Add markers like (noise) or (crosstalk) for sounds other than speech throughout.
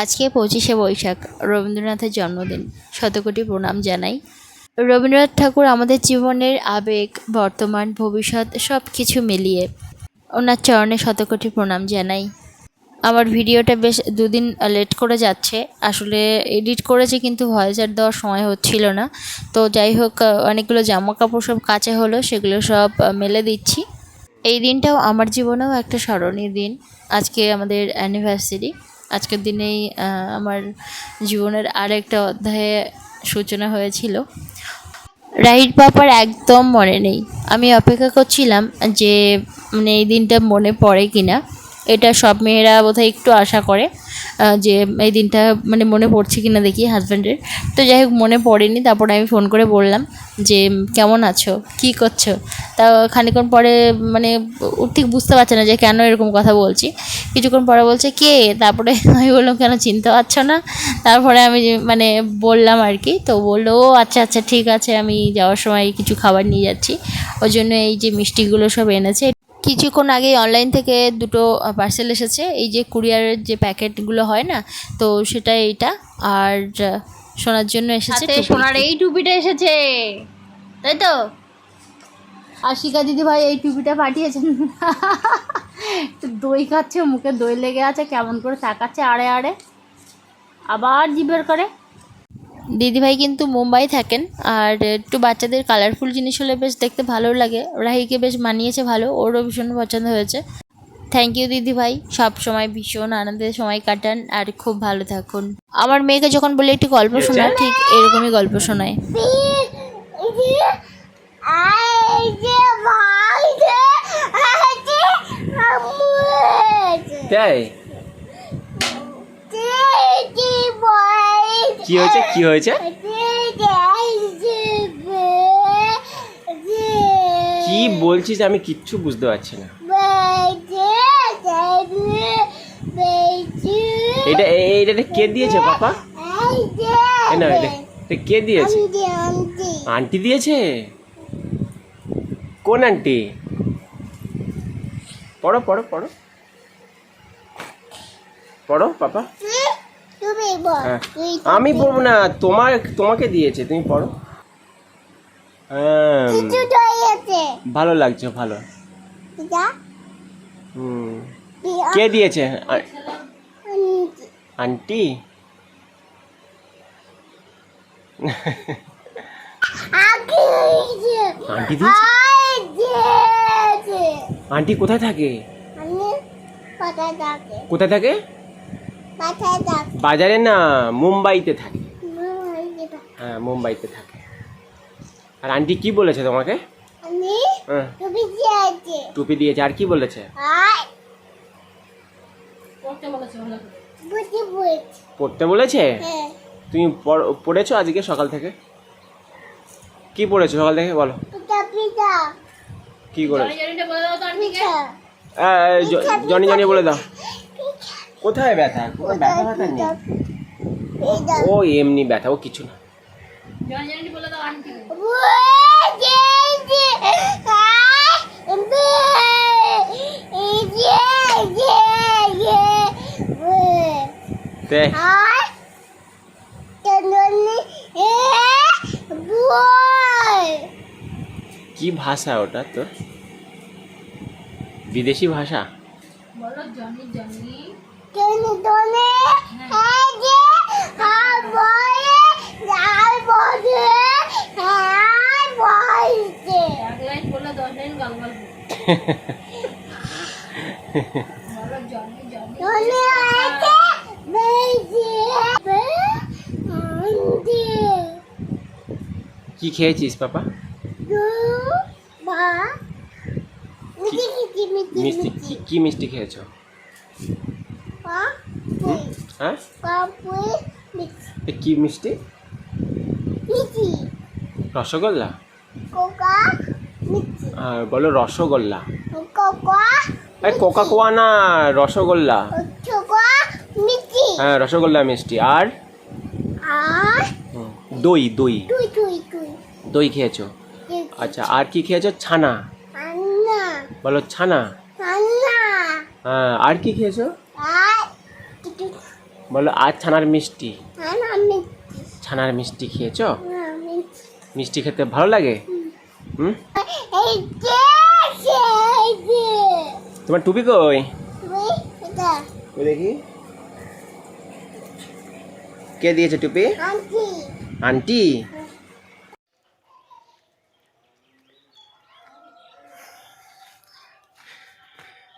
আজকে পঁচিশে বৈশাখ, রবীন্দ্রনাথের জন্মদিন। শতকোটি প্রণাম জানাই। রবীন্দ্রনাথ ঠাকুর আমাদের জীবনের আবেগ, বর্তমান, ভবিষ্যৎ সব কিছু মিলিয়ে ওনার চরণে শতকোটি প্রণাম জানাই। আমার ভিডিওটা বেশ দুদিন লেট করে যাচ্ছে। আসলে এডিট করেছি কিন্তু ভয়েসের দেওয়ার সময় হচ্ছিল না। তো যাই হোক, অনেকগুলো জামা কাপড় সব কাচা হলো, সেগুলো সব মেলে দিচ্ছি। এই দিনটাও আমার জীবনেও একটা স্মরণীয় দিন। আজকে আমাদের অ্যানিভার্সারি আজকের দিনেই আমার জীবনের আরেকটা অধ্যায়ে সূচনা হয়েছিল। রাহির পাপার একদম মনে নেই। আমি অপেক্ষা করছিলাম যে মানে এই দিনটা মনে পড়ে কিনা। এটা সব মেয়েরা বোধহয় একটু আশা করে যে এই দিনটা মানে মনে পড়ছে কিনা দেখি হাজব্যান্ডের তো যাই হোক, মনে পড়েনি, তারপরে আমি ফোন করে বললাম যে, কেমন আছো? কী করছ? তা খানিকক্ষণ পরে মানে ঠিক বুঝতে পারছে না যে কেন এরকম কথা বলছি। কিছুক্ষণ পরে বলছে, কে? তারপরে (laughs) আমি বললাম, কেন চিনতে পারছ না? তারপরে আমি মানে বললাম আর কি। তো বলল, ও আচ্ছা আচ্ছা ঠিক আছে, আমি যাওয়ার সময় কিছু খাবার নিয়ে যাচ্ছি। ওই জন্য এই যে মিষ্টিগুলো সব এনেছে কিছুক্ষণ আগে অনলাইন থেকে দুটো পার্সেল এসেছে। এই যে কুরিয়ারের যে প্যাকেটগুলো হয় না তো সেটা এইটা। আর সোনার জন্য এসেছে সোনার এই টুপিটা এসেছে। তাই তো? আশিকা দিদি ভাই এই টুপিটা পাঠিয়েছেন। তো দই খাচ্ছে মুখে দই লেগে আছে কেমন করে তাকাচ্ছে আড়ে আড়ে। আবার জিবের করে। দিদিভাই কিন্তু মুম্বাই থাকেন। আর একটু বাচ্চাদের কালারফুল জিনিস হলে বেশ দেখতে ভালো লাগে। রাহিকে বেশ মানিয়েছে ভালো ওরও ভীষণ পছন্দ হয়েছে। থ্যাংক ইউ দিদিভাই সব সময় ভীষণ আনন্দে সময় কাটান আর খুব ভালো থাকুন। আমার মেয়েকে যখন বলি একটি গল্প শোনা ঠিক এরকমই গল্প শোনায়। তাই? কি হয়েছে? কি হয়েছে? কি বলছিস আমি কিচ্ছু বুঝতে পারছি না। এটা এটা কে দিয়েছে পাপা না এটা কে দিয়েছে? আন্টি দিয়েছে? কোন আন্টি? পড়ো পড়ো পড়ো। পড়ো, পাপা। আমি পড়ব না তোমার তোমাকে দিয়েছে তুমি পড়ো। হ্যাঁ ভালো লাগছে ভালো। কে দিয়েছে? আন্টি। আন্টি? আন্টি কোথায় থাকে? কোথায় থাকে? বাজারে না মুম্বাইতে থাকে। হ্যাঁ মুম্বাইতে থাকে। আর আন্টি কি বলেছে তোমাকে? হ্যাঁ। টুপি দিয়েছে। আর কি বলেছে? পড়তে বলেছে হ্যাঁ। তুমি পড়- পড়েছো আজকে সকাল থেকে? কি পড়েছো সকাল থেকে? বলো। কি করেছ? জ- জনি জনি বলে দাও। কোথায় ব্যথা? কোনো ব্যথা ব্যথা নেই? ও এমনি ব্যথা ও কিছু না। কি ভাষা ওটা তোর? বিদেশি ভাষা? বলে আর বলছে চলে আছে বেশি আন্টি কি খেয়েছিস পাপা? মিষ্টি। কি কি মিষ্টি খেয়েছো? হ্যাঁ কি মিষ্টি? রসগোল্লা? আর বলো রসগোল্লা। কোকা কোয়া না রসগোল্লা। হ্যাঁ রসগোল্লা মিষ্টি। আর? দই দই। দই খেয়েছো? আচ্ছা আর কি খেয়েছো? ছানা। বলো ছানা হ্যাঁ আর কি খেয়েছো? বলো আর ছানার মিষ্টি। ছানার মিষ্টি খেয়েছো? মিষ্টি খেতে ভালো লাগে? হুম? তোমার টুপি কই? দেখি? কে দিয়েছে টুপি? আন্টি?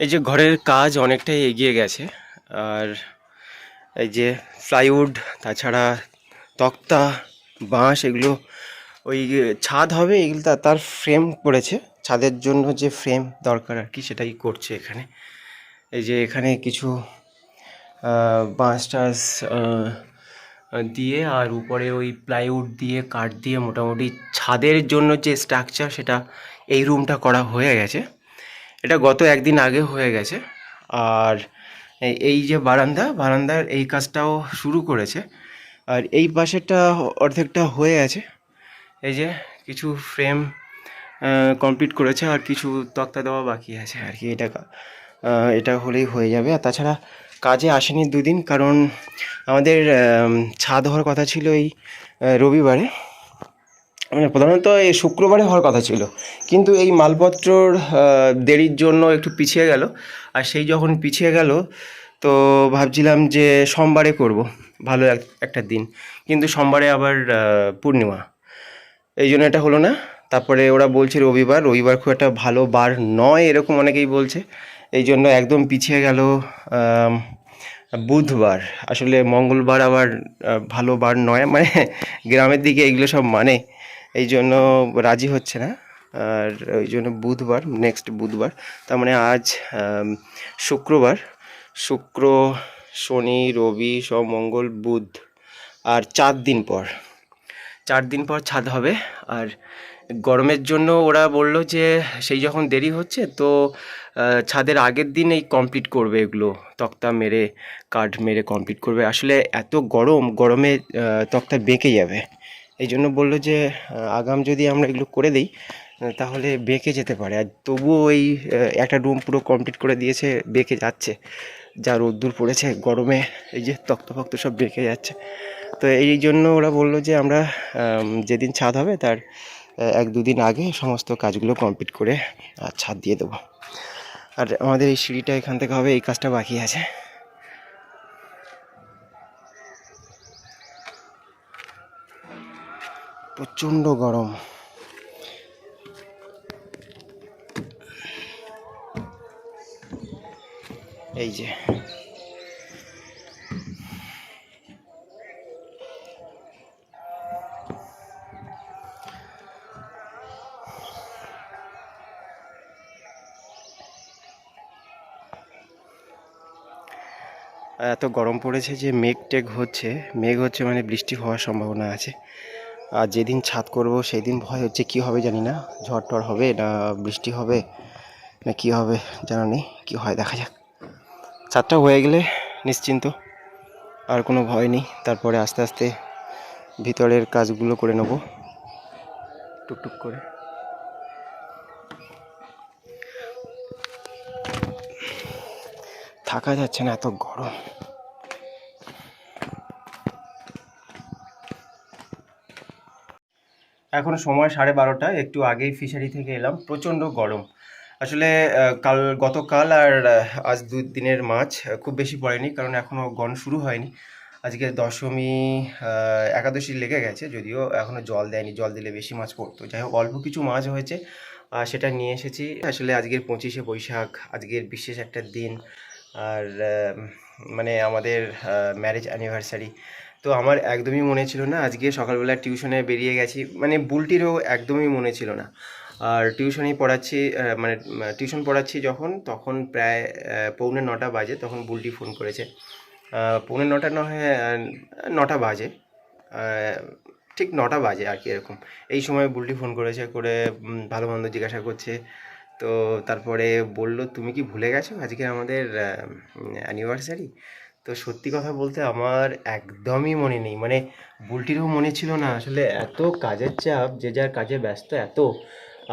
এই যে ঘরের কাজ অনেকটাই এগিয়ে গেছে, আর এই যে প্লাইউড তাছাড়া তক্তা, বাঁশ, এগুলো ওই ছাদ হবে, এগুলো তার ফ্রেম করেছে ছাদের জন্য যে ফ্রেম দরকার আর কি, সেটাই করছে এখানে। এই যে এখানে কিছু বাঁশ টাস দিয়ে, আর উপরে ওই প্লাইউড দিয়ে, কাঠ দিয়ে মোটামুটি ছাদের জন্য যে স্ট্রাকচার সেটা এই রুমটা করা হয়ে গেছে। এটা গত একদিন আগে হয়ে গেছে। আর এই- যে বারান্দা, বারান্দার এই কাজটাও শুরু করেছে। আর এই পাশেরটা অর্ধেকটা হয়ে আছে এই যে কিছু ফ্রেম কমপ্লিট করেছে আর কিছু তক্তা দেওয়া বাকি আছে আর কি। এটা এটা হলেই হয়ে যাবে। আর তাছাড়া কাজে আসেনি দুদিন কারণ আমাদের ছাদ হওয়ার কথা ছিল এই রবিবারে। মানে প্রধানত এই শুক্রবারে হওয়ার কথা ছিল। কিন্তু এই মালপত্রর দেরির জন্য একটু পিছিয়ে গেল। আর সেই যখন পিছিয়ে গেল, তো ভাবছিলাম যে সোমবারে করব। ভালো এক- একটা দিন। কিন্তু সোমবারে আবার পূর্ণিমা। এই জন্য এটা হলো না। তারপরে ওরা বলছে রবিবার। রবিবার খুব একটা ভালো বার নয়, এরকম অনেকেই বলছে। এই জন্য একদম পিছিয়ে গেল বুধবার। আসলে মঙ্গলবার আবার ভালো বার নয়। মানে গ্রামের দিকে এগুলো সব মানে। এই জন্য রাজি হচ্ছে না। আর ওই জন্য বুধবার নেক্সট বুধবার। তার মানে আজ শুক্রবার। শুক্র, শনি, রবি সব মঙ্গল, বুধ। আর চার দিন পর। চার দিন পর ছাদ হবে। আর গরমের জন্য ওরা বলল যে, সেই যখন দেরি হচ্ছে তো ছাদের আগের দিন এই কমপ্লিট করবে এগুলো। তক্তা মেরে, কাঠ মেরে কমপ্লিট করবে। আসলে এত গরম, গরমে তক্তা বেঁকে যাবে। এই জন্য বলল যে আগাম যদি আমরা এগুলো করে দিই তাহলে বেঁকে যেতে পারে। আর তবুও আহ, একটা রুম পুরো কমপ্লিট করে দিয়েছে বেঁকে যাচ্ছে। যা রোদ্দুর পড়েছে গরমে এই যে তক্ত ফক্ত সব বেঁকে যাচ্ছে। তো এই জন্য ওরা বলল যে আমরা যেদিন ছাদ হবে তার এক দুদিন আগে সমস্ত কাজগুলো কমপ্লিট করে আর ছাদ দিয়ে দেবো। আর আমাদের এই সিঁড়িটা এখান থেকে হবে এই কাজটা বাকি আছে। প্রচণ্ড গরম। এই যে। এত গরম পড়েছে যে মেঘ টেঘ হচ্ছে। মেঘ হচ্ছে মানে বৃষ্টি হওয়ার সম্ভাবনা আছে। আর যেদিন ছাদ করব সেই দিন ভয় হচ্ছে, কি হবে জানি না। ঝড় টড় হবে না বৃষ্টি হবে না কি হবে জানা নেই, কি হয় দেখা যাক। ছাদটা হয়ে গেলে নিশ্চিন্ত, আর কোনো ভয় নেই। তারপরে আস্তে আস্তে ভিতরের কাজগুলো করে নেব। টুকটুক করে। থাকা যাচ্ছে না, এত গরম। এখন সময় সাড়ে বারোটা, একটু আগেই ফিশারি থেকে এলাম, প্রচণ্ড গরম। আসলে কাল, গতকাল আর আজ দু দিনের মাছ খুব বেশি পড়েনি কারণ এখনও গণ শুরু হয়নি। আজকে দশমী একাদশী লেগে গেছে, যদিও এখনও জল দেয়নি, জল দিলে বেশি মাছ পড়তো। যাই হোক, অল্প কিছু মাছ হয়েছে সেটা নিয়ে এসেছি। আসলে আজকের পঁচিশে বৈশাখ, আজকের বিশেষ একটা দিন। আর মানে আমাদের ম্যারেজ অ্যানিভার্সারি তো আমার একদমই মনে ছিল না। আজকে সকালবেলা টিউশনে বেরিয়ে গেছি। মানে বুলটিরও একদমই মনে ছিল না। আর টিউশনই পড়াচ্ছি মানে টিউশন পড়াচ্ছি যখন, তখন প্রায় পৌনে নটা বাজে তখন বুলটি ফোন করেছে। পৌনে নটা নয় নটা বাজে। ঠিক নটা বাজে আর কি এরকম। এই সময় বুলটি ফোন করেছে, করে ভালো মন্দ জিজ্ঞাসা করছে। তো তারপরে বলল, তুমি কি ভুলে গেছো আজকে আমাদের অ্যানিভার্সারি তো সত্যি কথা বলতে আমার একদমই মনে নেই। মানে বুলটিরও মনে ছিল না, আসলে এত কাজের চাপ, যে যার কাজে ব্যস্ত এত।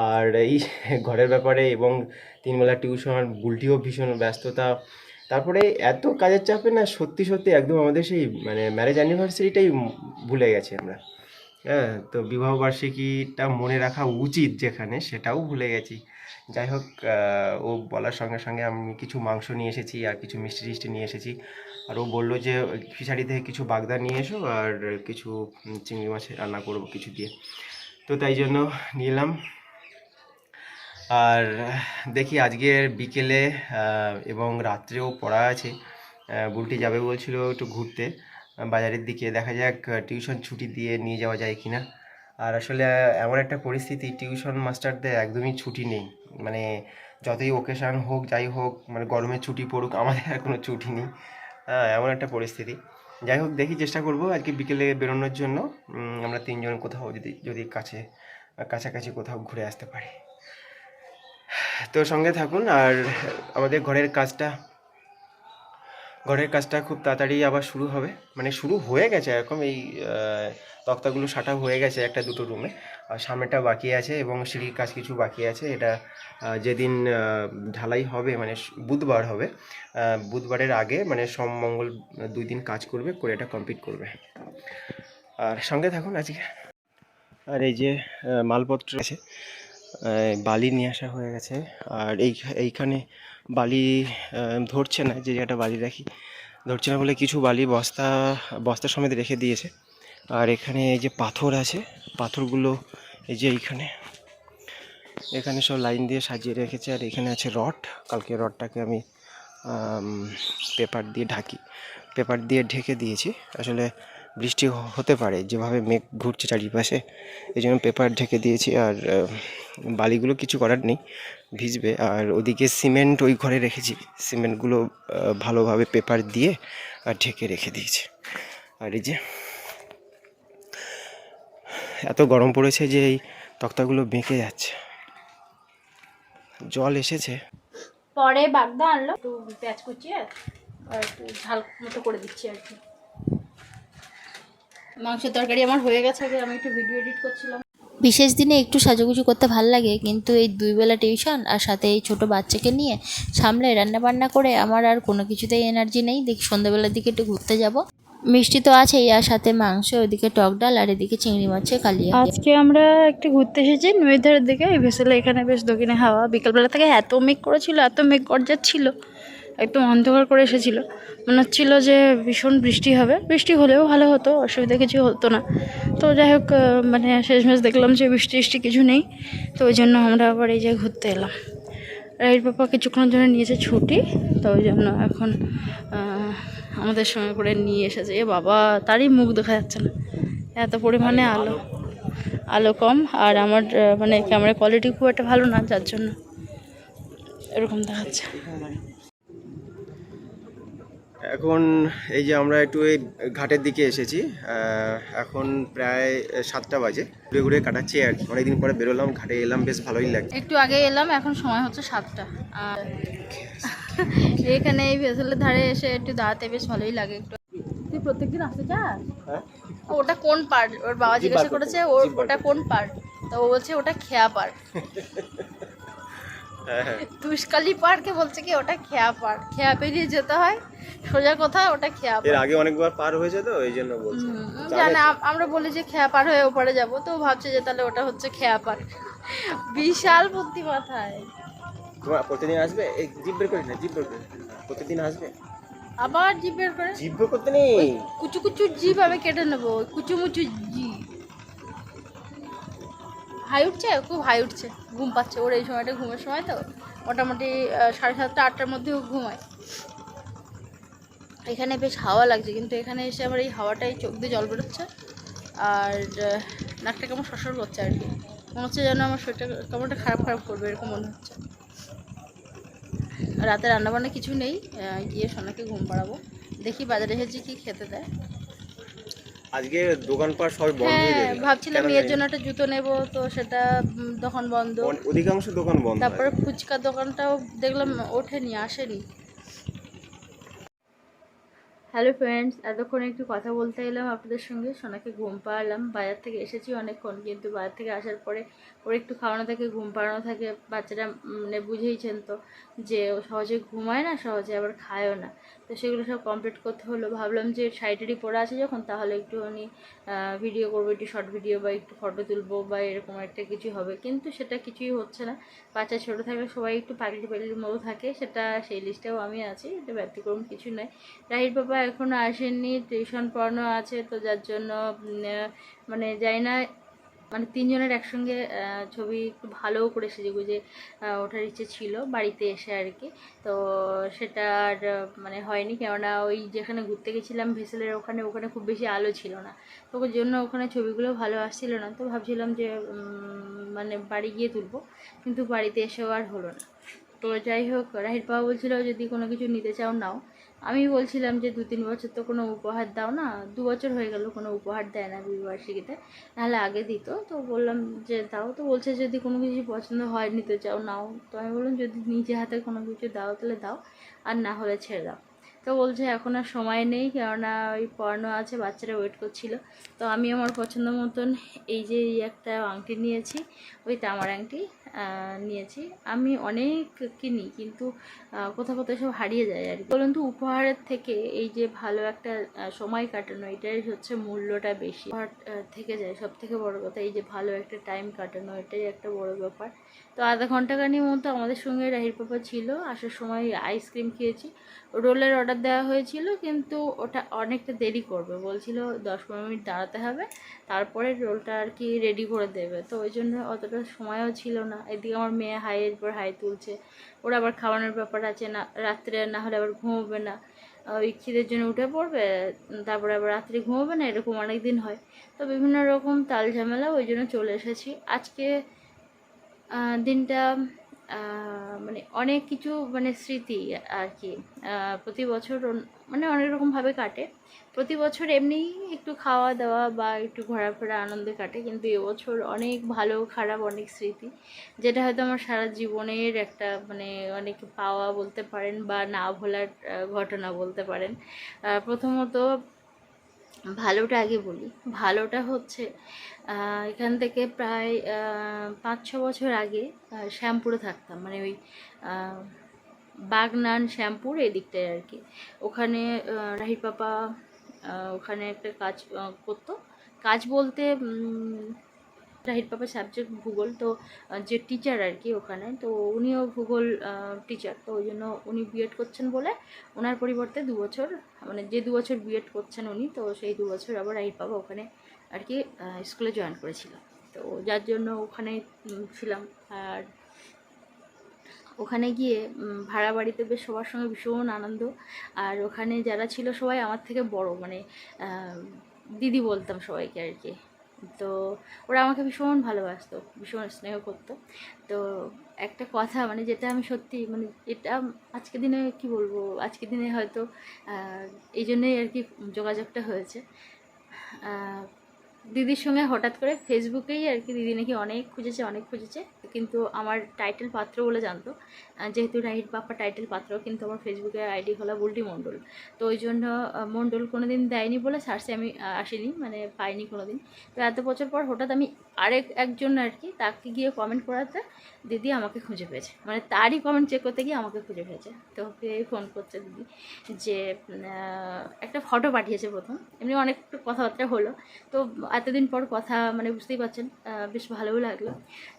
আর এই (laughs) ঘরের ব্যাপারে এবং তিনবেলা টিউশন বুলটিও ভীষণ ব্যস্ততা। তারপরে এত কাজের চাপে না সত্যি সত্যি একদম আমাদের সেই মানে ম্যারেজ অ্যানিভার্সারিটাই ভুলে গেছি আমরা। হ্যাঁ তো বিবাহ বার্ষিকীটা মনে রাখা উচিত যেখানে, সেটাও ভুলে গেছি। যাই হোক ও বলার সঙ্গে সঙ্গে আমি কিছু মাংস নিয়ে এসেছি আর কিছু মিষ্টি টিষ্টি নিয়ে এসেছি। আর ও বলল যে ফিশারি থেকে কিছু বাগদা নিয়ে এসো আর কিছু চিংড়ি মাছ রান্না করব কিছু দিয়ে। তো তাই জন্য নিলাম। আর দেখি আজকের বিকেলে এবং রাত্রেও পড়া আছে। বুলটি যাবে বলছিল একটু ঘুরতে। বাজারের দিকে দেখা যাক টিউশন ছুটি দিয়ে নিয়ে যাওয়া যায় কিনা। আর আসলে এমন একটা পরিস্থিতি, টিউশন মাস্টারদের একদমই ছুটি নেই। মানে যতই ওকেশান হোক, যাই হোক মানে গরমের ছুটি পড়ুক, আমাদের আর কোনো ছুটি নেই। হ্যাঁ এমন একটা পরিস্থিতি। যাই হোক, দেখি চেষ্টা করব আজকে বিকেলে বেরোনোর জন্য। আমরা তিনজন কোথাও যদি যদি কাছে, কাছাকাছি কোথাও ঘুরে আসতে পারি। তো সঙ্গে থাকুন, আর আমাদের ঘরের কাজটা ঘরের কাজটা খুব তাড়াতাড়ি আবার শুরু হবে। মানে শুরু হয়ে গেছে, এরকম এই তক্তাগুলো সাটা হয়ে গেছে একটা দুটো রুমে। সামনেটা বাকি আছে এবং সিঁড়ির কাজ কিছু বাকি আছে। এটা যেদিন ঢালাই হবে মানে বুধবার হবে বুধবারের আগে মানে সোম, মঙ্গল, দুই দিন কাজ করবে, করে এটা কমপ্লিট করবে। আর সঙ্গে থাকুন আজকে। আর এই যে মালপত্র আছে বালি নিয়ে আসা হয়ে গেছে। আর এই, এইখানে বালি ধরছে না, যে জায়গাটা বালি রাখি। ধরছে না বলে কিছু বালি বস্তা বস্তা সমেত রেখে দিয়েছে। আর এখানে এই যে পাথর আছে, পাথরগুলো এই যে এইখানে। এখানে সব লাইন দিয়ে সাজিয়ে রেখেছে, আর এখানে আছে রড। কালকে রডটাকে আমি পেপার দিয়ে ঢাকি। পেপার দিয়ে ঢেকে দিয়েছি। আসলে বৃষ্টি হতে পারে, যেভাবে মেঘ ঘুরছে চারিপাশে, এই জন্য পেপার ঢেকে দিয়েছি। আর বালিগুলো কিছু করার নেই, ভিজবে। আর ওদিকে সিমেন্ট ওই ঘরে রেখেছি। সিমেন্টগুলো ভালোভাবে পেপার দিয়ে আর ঢেকে রেখে দিয়েছি। আর এই যে এত গরম পড়েছে যে এই তক্তাগুলো বেঁকে যাচ্ছে। জল এসেছে। পরে বাগদা আনলো একটু পেঁয়াজ কুচিয়ে আর একটু ঝাল মতো করে দিচ্ছি আর কি। মাংসের তরকারি আমার হয়ে গেছে আগে আমি একটু ভিডিও এডিট করছিলাম। বিশেষ দিনে একটু সাজুগুজু করতে ভালো লাগে কিন্তু এই দুই বেলা টিউশন আর সাথে এই ছোট বাচ্চাকে নিয়ে সামলে রান্না বান্না করে আমার আর কোনো কিছুতেই এনার্জি নেই। দেখি সন্ধ্যাবেলার দিকে একটু ঘুরতে যাব। মিষ্টি তো আছেই, আর সাথে মাংস, ওইদিকে টক ডাল, আর এদিকে চিংড়ি মাছের কালিয়া আজকে আমরা একটু ঘুরতে এসেছি নদীধারের দিকে, এই ভেসেলে এখানে বেশ দক্ষিণে হাওয়া, বিকালবেলা থেকে এত মেঘ করেছিল, এত মেঘ গর্জার ছিল, একদম অন্ধকার করে এসেছিল। মনে হচ্ছিল যে ভীষণ বৃষ্টি হবে, বৃষ্টি হলেও ভালো হতো, অসুবিধা কিছু হতো না। তো যাই হোক মানে শেষমেশ দেখলাম যে বৃষ্টি বৃষ্টি কিছু নেই, তো ওই জন্য আমরা আবার এই যে ঘুরতে এলাম। রাইট পাপা কিছুক্ষণের জন্য নিয়েছে ছুটি, তো ওই জন্য এখন আমাদের সঙ্গে করে নিয়ে এসেছে। এ বাবা তারই মুখ দেখা যাচ্ছে না। এত পরিমাণে আলো। আলো কম আর আমার মানে ক্যামেরা কোয়ালিটি খুব একটা ভালো না যার জন্য এরকম দেখাচ্ছে। এখন এই যে আমরা একটু এই ঘাটের দিকে এসেছি এখন প্রায় সাতটা বাজে। ঘুরে ঘুরে কাটাচ্ছি আর কি। অনেকদিন পরে বেরোলাম ঘাটে এলাম বেশ ভালোই লাগে একটু আগে এলাম এখন সময় হচ্ছে সাতটা। আর (laughs) এখানে এই ভেসেলের ধারে এসে একটু দাঁড়াতে বেশ ভালোই লাগে একটু। তুই প্রত্যেকদিন আসতে চাস? হ্যাঁ। ওটা কোন পার্ট ওর বাবা জিজ্ঞাসা করেছে ওর ওটা কোন পার্ট তো ও বলছে ওটা খেয়া পার্ট হ্যাঁ। তুষকালি পার্কে বলছে কি ওটা খেয়া পার্ক। খেয়া পেরিয়ে যেতে হয় সোজা কথা ওটা খেয়া এর আগে অনেকবার পার হয়েছে তো এই জন্য বলছি। জানে আমরা বলি যে খেয়া পার হয়ে ওপারে যাব তো ভাবছে যে তাহলে ওটা হচ্ছে খেয়া পার। বিশাল বুদ্ধি মাথায়। তোমার প্রতিদিন আসবে? এই জিপ বের করিস না জিপ বের করিস না। প্রতিদিন আসবে? আবার জিভ বের করে? জিপ বের করতে নেই? কুচু কুচু জিভ আমি কেটে নেব কুচু মুচু জি হাই উঠছে? খুব হাই উঠছে ঘুম পাচ্ছে। ওর এই সময়টা ঘুমের সময় তো মোটামুটি সাড়ে সাতটা আটটার মধ্যেও ঘুমায়। এখানে বেশ হাওয়া লাগছে কিন্তু এখানে এসে আমার এই হাওয়াটাই চোখ দিয়ে জল বেরোচ্ছে। আর নাকটা কেমন শসর করছে আর কি। মনে হচ্ছে যেন আমার শরীরটা কেমনটা খারাপ খারাপ করবে এরকম মনে হচ্ছে। রাতে রান্নাবান্না কিছু নেই গিয়ে সোনাকে ঘুম পাড়াবো। দেখি বাজারে এসেছি কি খেতে দেয়। আজকে দোকানপাট সব বন্ধ হ্যাঁ ভাবছিলাম মেয়ের জন্য একটা জুতো নেব তো সেটা তখন বন্ধ। অধিকাংশ দোকান বন্ধ তারপরে। ফুচকার দোকানটাও দেখলাম ওঠেনি আসেনি। হ্যালো ফ্রেন্ডস এতক্ষণ একটু কথা বলতে এলাম আপনাদের সঙ্গে। সোনাকে ঘুম পাড়ালাম। বাজার থেকে এসেছি অনেকক্ষণ, কিন্তু বাজার থেকে আসার পরে ওর একটু খাওয়ানো থাকে, ঘুম পাড়ানো থাকে। বাচ্চারা মানে বুঝেইছেন তো যে সহজে ঘুমায় না, সহজে আবার খায়ও না। তো সেগুলো সব কমপ্লিট করতে হলো। ভাবলাম যে শাড়িটারি পরে আছে যখন, তাহলে একটুখানি ভিডিও করব, একটু শর্ট ভিডিও বা একটু ফটো তুলবো বা এরকম একটা কিছু হবে। কিন্তু সেটা কিছুই হচ্ছে না। বাচ্চা ছোটো থাকলে সবাই একটু পাগলি পাগলির মতো থাকে, সেটা সেই লিস্টেও আমি আছি, এটা ব্যতিক্রম কিছু নয়। রাহির বাবা এখনও আসেননি টিউশন পড়ানো আছে, তো যার জন্য মানে যাই না মানে তিনজনের একসঙ্গে ছবি একটু ভালো করে সেজে গুজে ওঠার ইচ্ছে ছিল বাড়িতে এসে আর কি। তো সেটা আর মানে হয়নি। কেননা ওই যেখানে ঘুরতে গেছিলাম ভেসেলের ওখানে ওখানে খুব বেশি আলো ছিল না। তো ওর জন্য ওখানে ছবিগুলো ভালো আসছিল না। তো ভাবছিলাম যে মানে বাড়ি গিয়ে তুলবো। কিন্তু বাড়িতে এসেও আর হলো না। তো যাই হোক রাহির বাবা বলছিল যদি কোনো কিছু নিতে চাও নাও। আমি বলছিলাম যে দু তিন বছর তো কোনো উপহার দাও না, দু বছর হয়ে গেল কোনো উপহার দেয় না বিবাহবার্ষিকীতে নাহলে আগে দিত, তো বললাম যে দাও, তো বলছে যদি কোনো কিছু পছন্দ হয় নিতে চাও, নাও, তো আমি বললাম যদি নিজে হাতে কোনো কিছু দাও তাহলে দাও, আর না হলে ছেড়ে দাও। তো বলছে এখন আর সময় নেই, কেননা ওই পড়ানো আছে, বাচ্চারা ওয়েট করছিল, তো আমি আমার পছন্দ মতন এই যে এই একটা আংটি নিয়েছি ওই তামার আংটি নিয়েছি। আমি অনেক কিনি, কিন্তু কোথাও কোথাও সব হারিয়ে যায় আর কি। বলুন তো, উপহারের থেকে এই যে ভালো একটা সময় কাটানো, এটাই হচ্ছে মূল্যটা বেশি। উপহার থেকে যায় সব থেকে বড় কথা এই যে ভালো একটা টাইম কাটানো, এটাই একটা বড় ব্যাপার। তো আধা ঘন্টাখানির মতো আমাদের সঙ্গে রাহির পাপা ছিল, আসার সময় আইসক্রিম খেয়েছি। রোলের অর্ডার দেওয়া হয়েছিল, কিন্তু ওটা অনেকটা দেরি করবে। বলছিল, দশ পনেরো মিনিট দাঁড়াতে হবে, তারপরে রোলটা আর কি রেডি করে দেবে। তো ওই জন্য অতটা সময়ও ছিল না। এদিকে আমার মেয়ে হাইয়ের পর হাই তুলছে। ওরা আবার খাওয়ানোর ব্যাপার আছে না, রাত্রে না হলে আবার ঘুমোবে না। ওই খিদের জন্য উঠে পড়বে, তারপরে আবার রাত্রে ঘুমোবে না, এরকম অনেক দিন হয়। তো বিভিন্ন রকম তাল ঝামেলা, ওই জন্য চলে এসেছি। আজকে দিনটা মানে অনেক কিছু মানে স্মৃতি আর কি প্রতি বছর মানে অনেক রকমভাবে কাটে। প্রতি বছর এমনিই একটু খাওয়া দাওয়া বা একটু ঘোরাফেরা আনন্দে কাটে, কিন্তু এবছর অনেক ভালো, খারাপ, অনেক স্মৃতি, যেটা হয়তো আমার সারা জীবনের একটা মানে অনেক পাওয়া বলতে পারেন বা না ভোলার ঘটনা বলতে পারেন। প্রথমত ভালোটা আগে বলি। ভালোটা হচ্ছে এখান থেকে প্রায় পাঁচ ছ বছর আগে শ্যাম্পুরে থাকতাম। মানে ওই বাগনান শ্যাম্পুর এদিকটায় আর কি। ওখানে রাহি পাপা ওখানে একটা কাজ করতো। কাজ বলতে রাহির পাপা সাবজেক্ট ভূগোল, তো যে টিচার আর কি ওখানে, তো উনিও ভূগোল টিচার তো ওই জন্য উনি বিএড করছেন বলে ওনার পরিবর্তে দু বছর মানে যে দু বছর বিএড করছেন উনি, তো সেই দু বছর আবার রাহির পাপা ওখানে আর কি স্কুলে জয়েন করেছিল। তো যার জন্য ওখানে ছিলাম। আর ওখানে গিয়ে ভাড়া বাড়িতে বেশ সবার সঙ্গে ভীষণ আনন্দ। আর ওখানে যারা ছিল সবাই আমার থেকে বড় মানে দিদি বলতাম সবাইকে আর কি তো ওরা আমাকে ভীষণ ভালোবাসতো, ভীষণ স্নেহ করতো। তো একটা কথা মানে যেটা আমি সত্যি মানে এটা আজকে দিনে কি বলব, আজকে দিনে হয়তো এই জন্যই আর কি যোগাযোগটা হয়েছে। দিদির সঙ্গে হঠাৎ করে ফেসবুকেই আর কি দিদি নাকি অনেক খুঁজেছে অনেক খুঁজেছে। কিন্তু আমার টাইটেল পাত্র বলে জানতো। যেহেতু রাহির পাপা টাইটেল পাত্র, কিন্তু আমার ফেসবুকে আইডি হলো বুলটি মণ্ডল। তো ওই জন্য মণ্ডল কোনো দিন দেয়নি বলে সার্চে আমি আসিনি মানে পাইনি কোনো দিন তো এত বছর পর হঠাৎ আমি আরেক একজন আর কি, তাকে গিয়ে কমেন্ট করাতে দিদি আমাকে খুঁজে পেয়েছে। মানে তারই কমেন্ট চেক করতে গিয়ে আমাকে খুঁজে পেয়েছে। তো ওকে ফোন করছে দিদি যে একটা ফটো পাঠিয়েছে প্রথম। এমনি অনেক কথাবার্তা হলো। তো এতদিন পর কথা মানে বুঝতেই পারছেন বেশ ভালোও লাগল।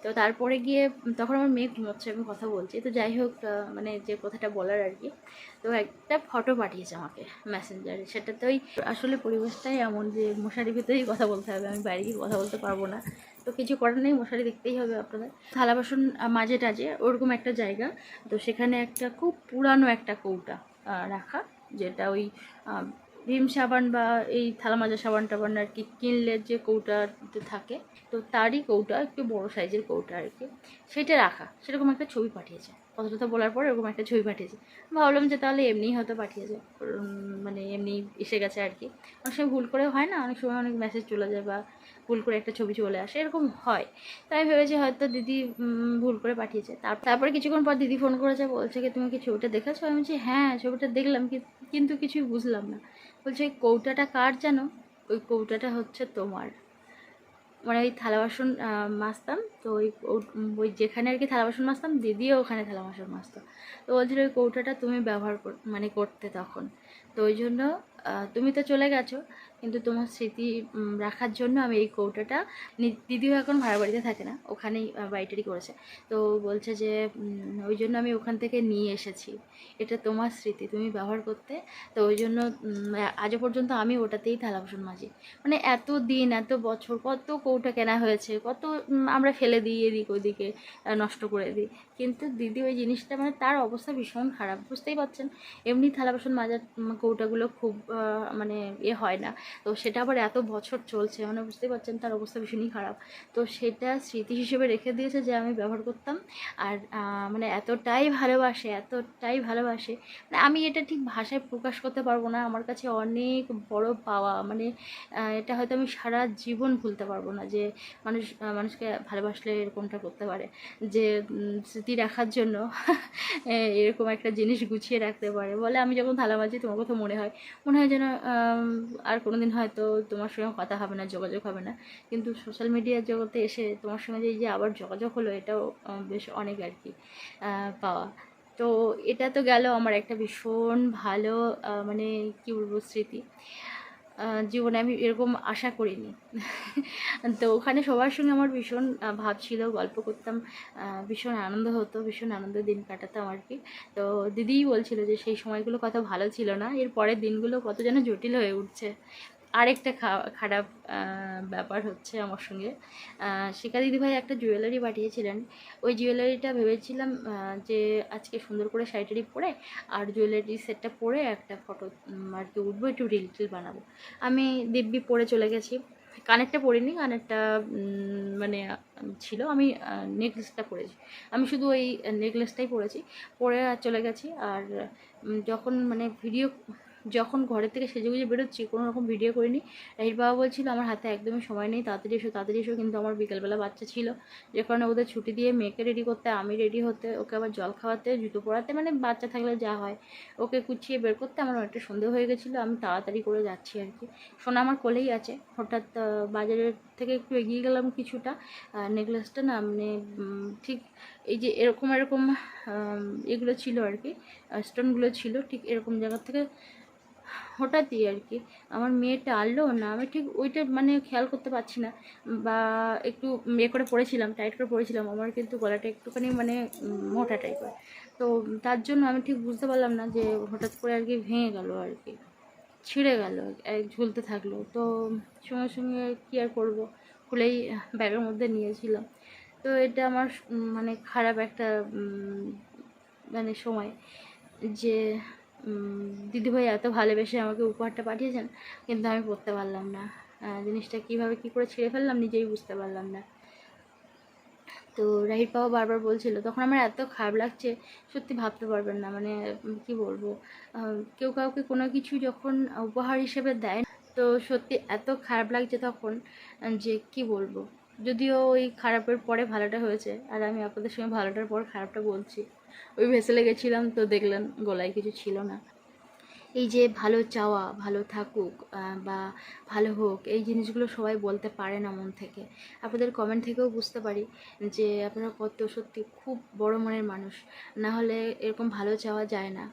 তো তারপরে গিয়ে তখন আমার মেয়ে ঘুমোচ্ছে, আমি কথা বলছি। তো যাই হোক মানে যে কথাটা বলার আর কি, তো একটা ফটো পাঠিয়েছে আমাকে মেসেঞ্জারে সেটাতে ওই আসলে পরিবেশটাই এমন যে মশারি ভিতরেই কথা বলতে হবে, আমি বাইরে গিয়ে কথা বলতে পারব না। তো কিছু করার নেই, মশারি দেখতেই হবে আপনাদের। থালা বাসন মাঝে টাজে ওরকম একটা জায়গা। তো সেখানে একটা খুব পুরানো একটা কৌটা রাখা, যেটা ওই ভীম সাবান বা এই থালা মাজা সাবান টাবান আর কি কিনলে যে কৌটাতে থাকে, তো তারই কৌটা, একটু বড় সাইজের কৌটা আর কি, সেটা রাখা। সেরকম একটা ছবি পাঠিয়েছে। কথা টথা বলার পর এরকম একটা ছবি পাঠিয়েছে। ভাবলাম যে তাহলে এমনিই হয়তো পাঠিয়েছে। মানে এমনি এসে গেছে আর কি। অনেক সময় ভুল করে হয় না, অনেক সময় অনেক মেসেজ চলে যায় বা ভুল করে একটা ছবি চলে আসে, এরকম হয়। তাই ভেবেছি হয়তো দিদি ভুল করে পাঠিয়েছে। তার- তারপরে কিছুক্ষণ পর দিদি ফোন করেছে, বলছে কি, তুমি কি ছবিটা দেখেছ? আমি বলছি হ্যাঁ ছবিটা দেখলাম কিন্তু কিছুই বুঝলাম না। বলছে ওই কৌটাটা কার জানো? ওই কৌটাটা হচ্ছে তোমার। মানে ওই থালা বাসন মাজতাম। তো ওই ওই যেখানে আর কি থালা বাসন মাজতাম, দিদিও ওখানে থালা বাসন মাসত তো বলছিল, ওই কৌটাটা তুমি ব্যবহার মানে করতে তখন। তো ওই জন্য তুমি তো চলে গেছো। কিন্তু তোমার স্মৃতি রাখার জন্য আমি এই কৌটাটা দিদিও এখন ভাড়া বাড়িতে থাকে না, ওখানেই বাড়িটারি করেছে। তো বলছে যে ওই জন্য আমি ওখান থেকে নিয়ে এসেছি। এটা তোমার স্মৃতি, তুমি ব্যবহার করতে। তো ওই জন্য আজও পর্যন্ত আমি ওটাতেই থালা বাসন মাজি মানে এত দিন, এত বছর, কত কৌটা কেনা হয়েছে, কত আমরা ফেলে দিই এদিক ওদিকে নষ্ট করে দিই। কিন্তু দিদি ওই জিনিসটা মানে তার অবস্থা ভীষণ খারাপ, বুঝতেই পারছেন। এমনি থালা বাসন মাজার কৌটাগুলো খুব মানে এ হয় না। তো সেটা আবার এত বছর চলছে মানে বুঝতেই পারছেন তার অবস্থা ভীষণই খারাপ। তো সেটা স্মৃতি হিসেবে রেখে দিয়েছে যে আমি ব্যবহার করতাম। আর মানে এতটাই ভালোবাসে এতটাই ভালোবাসে মানে আমি এটা ঠিক ভাষায় প্রকাশ করতে পারব না। আমার কাছে অনেক বড় পাওয়া মানে এটা হয়তো আমি সারা জীবন ভুলতে পারব না যে মানুষ মানুষকে ভালোবাসলে এরকমটা করতে পারে। যে স্মৃতি রাখার জন্য এরকম একটা জিনিস গুছিয়ে রাখতে পারে। বলে আমি যখন থালা মাজি, তোমার কথা মনে হয়। মনে হয় যেন আর আর কোনোদিন হয়তো তোমার সঙ্গে কথা হবে না, যোগাযোগ হবে না। কিন্তু সোশ্যাল মিডিয়ার জগতে এসে তোমার সঙ্গে যে আবার যোগাযোগ হলো, এটাও বেশ অনেক আর কি পাওয়া। তো এটা তো গেল আমার একটা ভীষণ ভালো মানে কী বলব, স্মৃতি। জীবনে আমি এরকম আশা করিনি। তো ওখানে সবার সঙ্গে আমার ভীষণ ভাব ছিল, গল্প করতাম ভীষণ আনন্দ হতো, ভীষণ আনন্দ দিন কাটাতাম আর কি। তো দিদিই বলছিল যে, সেই সময়গুলো কত ভালো ছিল না, এর পরের দিনগুলো কত যেন জটিল হয়ে উঠছে। আরেকটা খারাপ ব্যাপার হচ্ছে আমার সঙ্গে। শিখা দিদিভাই একটা জুয়েলারি পাঠিয়েছিলেন। ওই জুয়েলারিটা ভেবেছিলাম যে আজকে সুন্দর করে শাড়িটারি পরে আর জুয়েলারি সেটটা পরে একটা ফটো আর কি উঠবো, একটু রিল টিল বানাবো। আমি দিব্যি পরে চলে গেছি। কানেরটা পরিনি, কানেরটা মানে ছিল। আমি নেকলেসটা পরেছি। আমি শুধু ওই নেকলেসটাই পরেছি। পরে চলে গেছি। আর যখন মানে ভিডিও যখন ঘরের থেকে সেজে গুজে বেরোচ্ছি, কোনো রকম ভিডিও করিনি। রাহির বাবা বলছিল, আমার হাতে একদমই সময় নেই, তাড়াতাড়ি এসো তাড়াতাড়ি এসো। কিন্তু আমার বিকেলবেলা বাচ্চা ছিল, যে কারণে ওদের ছুটি দিয়ে মেয়েকে রেডি করতে, আমি রেডি হতে, ওকে আবার জল খাওয়াতে, জুতো পরাতে মানে বাচ্চা থাকলে যা হয়, ওকে কুচিয়ে বের করতে আমার অনেকটা সন্দেহ হয়ে গেছিল। আমি তাড়াতাড়ি করে যাচ্ছি আর কি। সোনা আমার কোলেই আছে, হঠাৎ বাজারের থেকে একটু এগিয়ে গেলাম কিছুটা। নেকলেসটা না মানে ঠিক এই যে এরকম এরকম এগুলো ছিল আর কি স্টোনগুলো ছিল ঠিক এরকম জায়গা থেকে। হঠাৎই আর কি আমার মেয়েটা আনলো না, আমি ঠিক ওইটা মানে খেয়াল করতে পারছি না বা একটু ইয়ে করে পড়েছিলাম টাইট করে পড়েছিলাম, আমার কিন্তু গলাটা একটুখানি মানে মোটা টাইপের তো তার জন্য আমি ঠিক বুঝতে পারলাম না যে হঠাৎ করে আর কি ভেঙে গেল আর কি, ছিঁড়ে গেল ঝুলতে থাকল। তো সঙ্গে সঙ্গে কী আর করব, খুলেই ব্যাগের মধ্যে নিয়েছিলাম। তো এটা আমার মানে খারাপ একটা মানে সময় যে দিদিভাই এত ভালোবেসে আমাকে উপহারটা পাঠিয়েছেন, কিন্তু আমি পড়তে পারলাম না। জিনিসটা কীভাবে কী করে ছিঁড়ে ফেললাম নিজেই বুঝতে পারলাম না। তো রাহির পাওয়া বারবার বলছিল, তখন আমার এত খারাপ লাগছে, সত্যি ভাবতে পারবেন না। মানে কি বলব কেউ কাউকে কোনো কিছু যখন উপহার হিসেবে দেয় তো সত্যি এত খারাপ লাগছে তখন, যে কি বলব যদিও ওই খারাপের পরে ভালোটা হয়েছে, আর আমি আপনাদের সঙ্গে ভালোটার পর খারাপটা বলছি। ওই ভেসেলে গেছিলাম তো দেখলেন গলায় কিছু ছিল না। এই যে ভালো চাওয়া, ভালো থাকুক বা ভালো হোক, এই জিনিসগুলো সবাই বলতে পারে না মন থেকে। আপনাদের কমেন্ট থেকেও বুঝতে পারি যে আপনারা কত সত্যি খুব বড় মনের মানুষ। না হলে এরকম ভালো চাওয়া যায় না।